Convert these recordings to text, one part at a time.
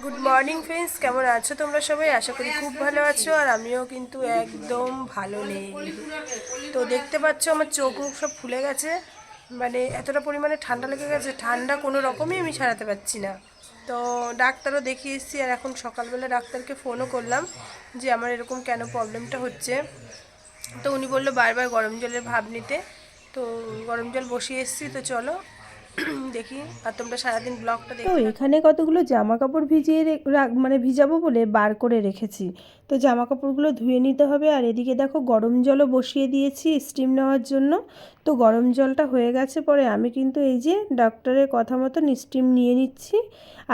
Good morning friends কেমন আছো তোমরা সবাই? আশা করি খুব ভালো আছো, আর আমিও কিন্তু একদম ভালো নেই। তো দেখতে পাচ্ছ আমার চোখ মুখ সব ফুলে গেছে। মানে এতটা পরিমাণে ঠান্ডা লেগে গেছে, ঠান্ডা কোনো রকমই আমি ছাড়াতে পারছি না। তো ডাক্তারও দেখিয়ে এসেছি, আর এখন সকালবেলা ডাক্তারকে ফোনও করলাম যে আমার এরকম কেন প্রবলেমটা হচ্ছে। তো উনি বলল বারবার গরম জলের ভাব নিতে। তো গরম জল বসিয়ে এসেছি, তো চলো দেখি আর তোমরা সারাদিন ব্লগটা দেখো এখানে কতগুলো জামা কাপড় ভিজিয়ে মানে ভিজাবো বলে বার করে রেখেছি। তো জামা কাপড়গুলো ধুয়ে নিতে হবে। আর এদিকে দেখো গরম জলও বসিয়ে দিয়েছি স্টিম নেওয়ার জন্য। তো গরম জলটা হয়ে গেছে পরে আমি কিন্তু এই যে ডক্টরের কথা মতন স্টিম নিয়ে নিচ্ছি।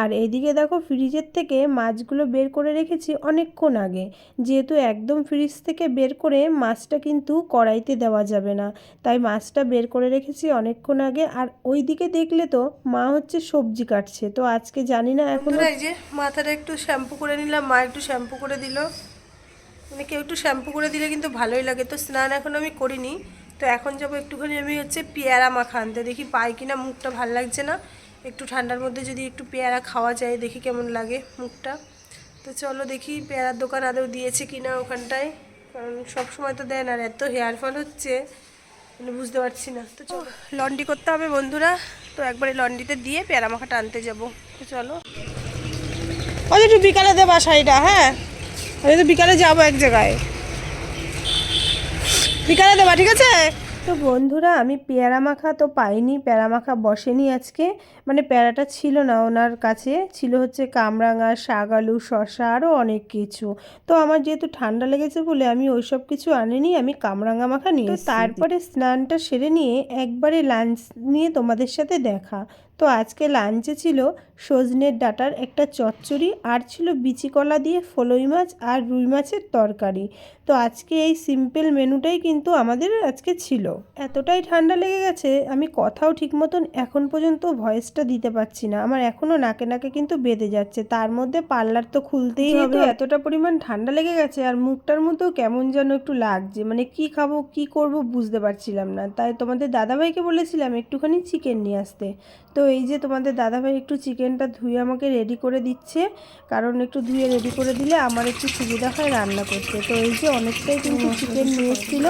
আর এদিকে দেখো ফ্রিজের থেকে মাছগুলো বের করে রেখেছি অনেকক্ষণ আগে। যেহেতু একদম ফ্রিজ থেকে বের করে মাছটা কিন্তু কড়াইতে দেওয়া যাবে না। তাই মাছটা বের করে রেখেছি অনেকক্ষণ আগে। আর ওই দিকে দেখলে তো মা হচ্ছে সবজি কাটছে। তো আজকে জানি না এখন এই যে মাথাটা একটু শ্যাম্পু করে নিলাম। মা একটু শ্যাম্পু করে দিল। মানে কেউ একটু শ্যাম্পু করে দিলে কিন্তু ভালোই লাগে। তো স্নান এখন আমি করিনি। তো এখন যাব একটুখানি আমি হচ্ছে পেয়ারা মাখা আনতে। দেখি পাই কিনা মুখটা ভালো লাগছে না। একটু ঠান্ডার মধ্যে যদি একটু পেয়ারা খাওয়া যায় দেখি কেমন লাগে মুখটা। তো চলো দেখি পেয়ারার দোকান আদৌ দিয়েছে কিনা ওখানটায়। কারণ সব সময় তো দেয় না আর এত হেয়ার ফল হচ্ছে মানে বুঝতে পারছি না। তো চলো। লন্ডি করতে হবে বন্ধুরা। তো একবারে লন্ডিতে দিয়ে পেয়ারা মাখাটা আনতে যাব। তো চলো। ওই একটু বিকালে দেবা শাড়িটা হ্যাঁ? আমি তো বিকালে যাব এক জায়গায়। বিকালে দেবা ঠিক আছে? তো বন্ধুরা, আমি পেয়ারা মাখা তো পাইনি, পেয়ারা মাখা বসেনি আজকে। মানে পেয়ারাটা ছিল না ওনার কাছে, ছিল হচ্ছে কামরাঙা, শাক আলু শশা আরও অনেক কিছু। তো আমার যেহেতু ঠান্ডা লেগেছে বলে আমি ওই সব কিছু আনিনি, আমি কামরাঙা মাখা নিয়ে। তারপরে স্নানটা সেরে নিয়ে একবারে লাঞ্চ নিয়ে তোমাদের সাথে দেখা। তো আজকে লাঞ্চে ছিল সজনের ডাটার একটা চচ্চড়ি, আর ছিল বিচি কলা দিয়ে ফলই মাছ আর রুই মাছের তরকারি। তো আজকে এই সিম্পল মেনুটাই কিন্তু আমাদের আজকে ছিল। এতটাই ঠান্ডা লেগে গেছে আমি কথাও ঠিক মতন এখন পর্যন্ত ভয়েসটা দিতে পারছি না। আমার এখনও নাকে নাকে কিন্তু বেঁধে যাচ্ছে। তার মধ্যে পার্লার তো খুলতেই হবে। এতটা পরিমাণ ঠান্ডা লেগে গেছে আর মুখটার মধ্যেও কেমন যেন একটু লাগছে। মানে কি খাব কি করব বুঝতে পারছিলাম না। তাই তোমাদের দাদাভাইকে বলেছিলাম একটুখানি চিকেন নিয়ে আসতে। তো এই যে তোমাদের দাদাভাই একটু চিকেনটা ধুয়ে আমাকে রেডি করে দিচ্ছে। কারণ একটু ধুয়ে রেডি করে দিলে আমার একটু সুবিধা হয় রান্না করতে। তো এই যে অনেকটাই কিন্তু চিকেন নিয়ে এসেছিল।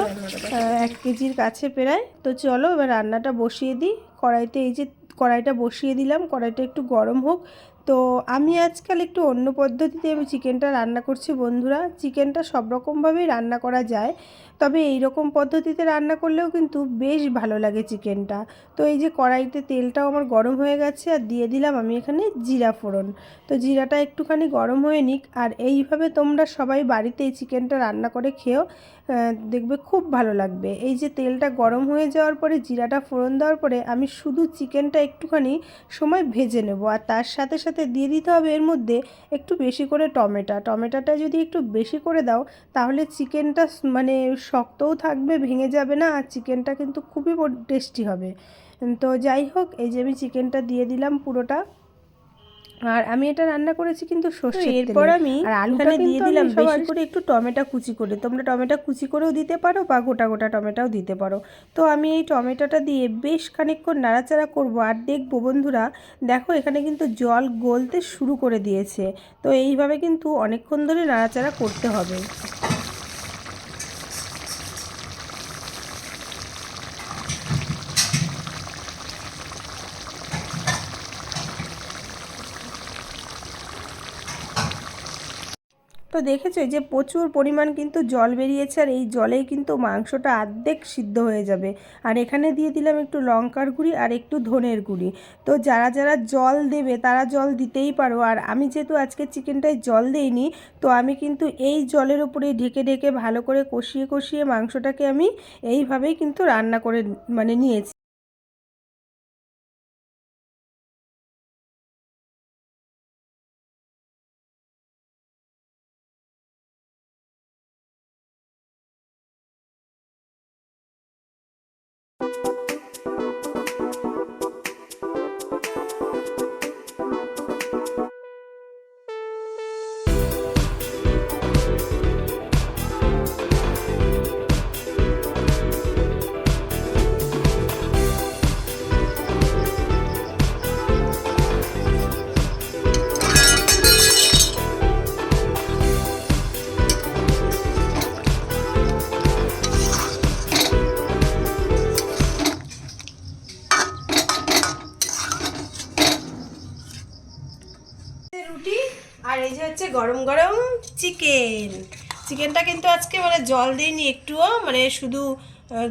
এক কেজির কাছে প্রায় তো চলো এবার রান্নাটা বসিয়ে দিই। কড়াইতে এই যে কড়াইটা বসিয়ে দিলাম কড়াইটা একটু গরম হোক। তো আমি আজকাল একটু অন্য পদ্ধতিতে আমি চিকেনটা রান্না করছি বন্ধুরা। চিকেনটা সব রকমভাবেই রান্না করা যায় তবে এই রকম পদ্ধতিতে রান্না করলেও কিন্তু বেশ ভালো লাগে চিকেনটা। তো এই যে কড়াইতে তেলটাও আমার গরম হয়ে গেছে আর দিয়ে দিলাম আমি এখানে জিরা ফোড়ন। তো জিরাটা একটুখানি গরম হয়ে নিক আর এইভাবে তোমরা সবাই বাড়িতে এই চিকেনটা রান্না করে আহ, দেখবে খুব ভালো লাগবে। এই যে তেলটা গরম হয়ে যাওয়ার পরে জিরাটা ফোড়ন দেওয়ার পরে আমি শুধু চিকেনটা একটুখানি সময় ভেজে নেব আর তার সাথে সাথে দিয়ে দিতে হবে এর মধ্যে একটু বেশি করে টমেটো। টমেটোটা যদি একটু বেশি করে দাও, তাহলে চিকেনটা মানে শক্তও থাকবে, ভেঙে যাবে না আর চিকেনটা কিন্তু খুবই টেস্টি হবে। তো যাই হোক, এই যে আমি চিকেনটা দিয়ে দিলাম পুরোটা। আর আমি এটা রান্না করেছি কিন্তু সর্ষে এরপর আমি আর আলুটা দিয়ে দিলাম বেশি করে একটু টমেটো কুচি করে। তোমরা টমেটো কুচি করেও দিতে পারো বা গোটা গোটা টমেটোও দিতে পারো। তো আমি এই টমেটোটা দিয়ে বেশ খানিকক্ষণ নাড়াচাড়া করব আর দেখব বন্ধুরা দেখো এখানে কিন্তু জল গলতে শুরু করে দিয়েছে। তো এইভাবে কিন্তু অনেকক্ষণ ধরে নাড়াচাড়া করতে হবে। তো দেখেছ যে প্রচুর পরিমাণ কিন্তু জল বেরিয়েছে আর এই জলেই কিন্তু মাংসটা আর্ধেক সিদ্ধ হয়ে যাবে। আর এখানে দিয়ে দিলাম একটু লঙ্কার গুঁড়ি আর একটু ধনের গুঁড়ি। তো যারা যারা জল দেবে তারা জল দিতেই পারো। আর আমি যেহেতু আজকে চিকেনটায় জল দেইনি, তো আমি কিন্তু এই জলের উপরে ঢেকে ঢেকে ভালো করে কষিয়ে কষিয়ে মাংসটাকে আমি এইভাবেই কিন্তু রান্না করে মানে নিয়েছি। এই যে হচ্ছে গরম গরম চিকেন। চিকেনটা কিন্তু আজকে মানে জল দিইনি একটুও মানে শুধু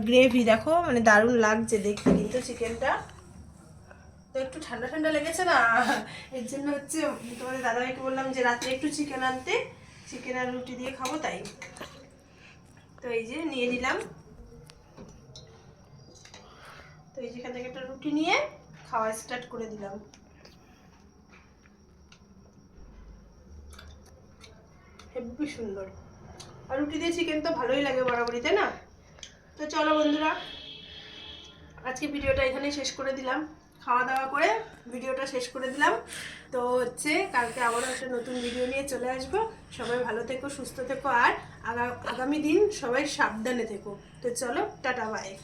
গ্রেভি দেখো মানে দারুণ লাগছে দেখতে কিন্তু চিকেনটা। তো একটু ঠান্ডা ঠান্ডা লেগেছে না? এর জন্য হচ্ছে তোমাদের দাদাভাইকে বললাম যে রাত্রে একটু চিকেন আনতে, চিকেন আর রুটি দিয়ে খাব তাই। তো এই যে নিয়ে নিলাম। তো এই যেখান থেকে একটা রুটি নিয়ে খাওয়া স্টার্ট করে দিলাম। হেব্বি সুন্দর। আর রুটি দিয়ে চিকেন তো ভালোই লাগে বরাবরই, তাই না? তো চলো বন্ধুরা, আজকে ভিডিওটা এখানেই শেষ করে দিলাম। খাওয়া দাওয়া করে ভিডিওটা শেষ করে দিলাম। তো হচ্ছে কালকে আবারও একটা নতুন ভিডিও নিয়ে চলে আসব। সবাই ভালো থেকো, সুস্থ থেকো, আর আগা- আগামী দিন সবাই সাবধানে থেকো। তো চলো, টাটা বাই